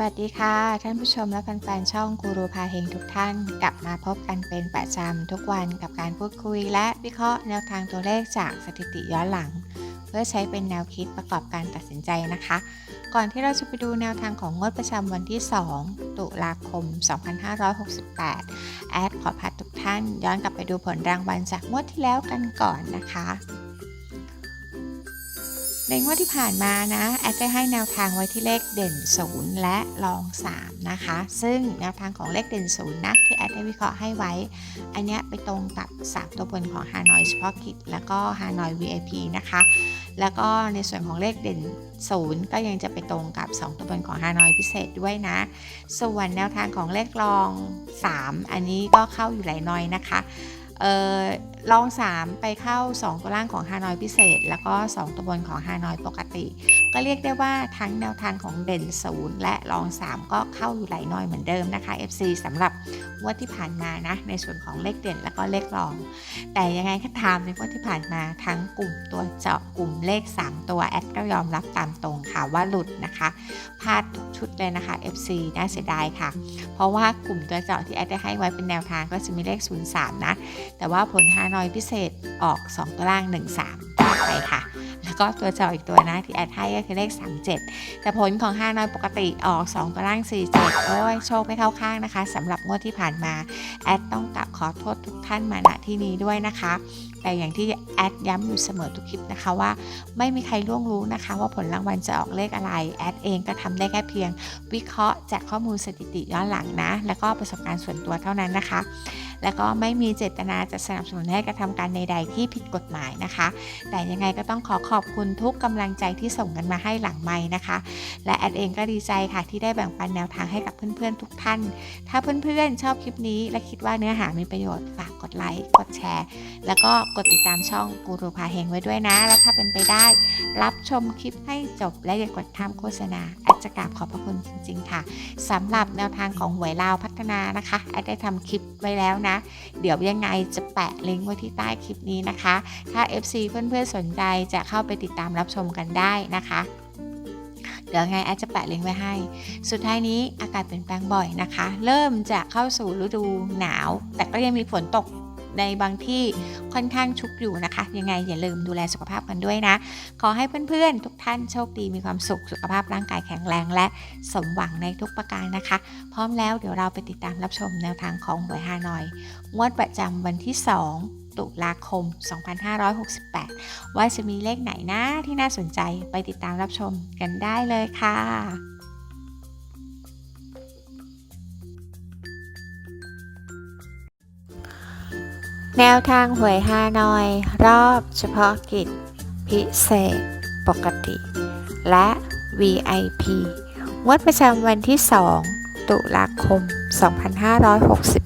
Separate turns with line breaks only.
วัสดีค่ะ ท่านผู้ชมและแฟนๆช่องกูรูพาเฮงทุกท่าน กลับมาพบกันเป็นประจำทุกวันกับการพูดคุย และวิเคราะห์แนวทางตัวเลขจากสถิติย้อนหลัง เพื่อใช้เป็นแนวคิดประกอบการตัดสินใจนะคะ ก่อนที่เราจะไปดูแนวทางของงวดประจำวันที่ 2 ตุลาคม 2568 แอดขอพัดทุกท่าน ย้อนกลับไปดูผลรางวัลจากงวดที่แล้วกันก่อนนะคะ ในงวดที่ผ่านมานะแอดได้ให้แนวทางไว้ที่เลขเด่น 0 และรอง 3 นะคะ ซึ่งแนวทางของเลขเด่น 0 นะที่แอดได้วิเคราะห์ให้ไว้ อันเนี้ยไปตรงกับ 3 ตัวบนของฮานอยเฉพาะกิจ แล้วก็ฮานอย VIP นะคะ แล้วก็ในส่วนของเลขเด่น 0 ก็ยังจะไปตรงกับ 2 ตัวบนของฮานอยพิเศษด้วยนะ ส่วนแนวทางของเลขรอง 3 อันนี้ก็เข้าอยู่หลายหน้อยนะคะ ลอง 3 ไปเข้า 2 ตัวล่างของฮานอยพิเศษ แล้วก็ 2 ตัวบนของฮานอยปกติก็เรียกได้ว่าทั้งแนวทางของเด่น0และลอง 3 ก็เข้าอยู่หลายน้อยเหมือนเดิมนะคะ FC สำหรับงวดที่ผ่านมานะในส่วนของเลขเด่นแล้วก็เลขรอง แต่ยังไงก็ตามในงวดที่ผ่านมาทั้งกลุ่มตัวเจาะกลุ่มเลข 3 ตัวแอดก็ยอมรับตามตรงค่ะว่าหลุดนะคะพลาดทุกชุดเลยนะคะ FC น่าเสียดายค่ะ เพราะว่ากลุ่มตัวเจาะที่แอดได้ให้ไว้เป็นแนวทางก็จะมีเลข 03 นะ แต่ว่าผลฮานอยพิเศษออก 2 ตัวล่าง 13พลาดไปค่ะ แล้วก็ตัวเจาอีกตัวนะที่แอดให้ก็คือเลข 37 แต่ผลของฮานอยปกติออก2ตัวล่าง 47 โอ้ยโชคไม่เข้าข้างนะคะสำหรับงวดที่ผ่านมา แอดต้องกลับขอโทษทุกท่านมาณที่นี้ด้วยนะคะ แต่อย่างที่แอดย้ำอยู่เสมอทุกคลิปนะคะว่า ไม่มีใครล่วงรู้นะคะ ว่าผลรางวัลจะออกเลขอะไรแอดเองก็ทำได้แค่เพียง วิเคราะห์จากข้อมูลสถิติย้อนหลังนะ แล้วก็ประสบการณ์ส่วนตัวเท่านั้นนะคะ แล้วก็ไม่มีเจตนาจะสนับสนุนให้กระทำการใด ๆ ที่ผิดกฎหมายนะคะ แต่ยังไงก็ต้องขอขอบคุณทุกกำลังใจที่ส่งกันมาให้หลังไม้นะคะ และแอดเองก็ดีใจค่ะที่ได้แบ่งปันแนวทางให้กับเพื่อนๆทุกท่าน ถ้าเพื่อนๆชอบคลิปนี้ และคิดว่าเนื้อหามีประโยชน์ฝากกดไลค์กดแชร์ แล้วก็กดติดตามช่องกูรูพาเฮงไว้ด้วยนะ แล้วถ้าเป็นไปได้ รับชมคลิปให้จบและอย่ากดข้ามโฆษณาจะกราบขอบพระคุณจริง ๆ ค่ะสำหรับแนวทางของหวยลาวพัฒนานะคะแอดได้ทำคลิปไว้แล้วนะ เดี๋ยวยังไงจะแปะลิงก์ไว้ที่ใต้คลิปนี้นะคะ ถ้า FC เพื่อนๆสนใจจะเข้าไปติดตามรับชมกันได้นะคะเดี๋ยวไงแอดจะแปะลิงก์ไว้ให้ สุดท้ายนี้อากาศเปลี่ยนแปลงบ่อยนะคะ เริ่มจะเข้าสู่ฤดูหนาว แต่ก็ยังมีฝนตก ในบางที่ค่อนข้างชุกอยู่นะคะ ยังไงอย่าลืมดูแลสุขภาพกันด้วยนะ ขอให้เพื่อนๆ ทุกท่านโชคดีมีความสุขสุขภาพร่างกายแข็งแรงและสมหวังในทุกประการนะคะ พร้อมแล้วเดี๋ยวเราไปติดตามรับชมแนวทางของหวยฮานอยงวดประจำวันที่ 2ตุลาคม 2568 ว่าจะมีเลขไหนนะที่น่าสนใจไปติดตามรับชมกันได้เลยค่ะ แนวทางหวยฮานอย รอบเฉพาะกิจ พิเศษ ปกติ และ VIP งวดประจำวันที่ 2 ตุลาคม 2568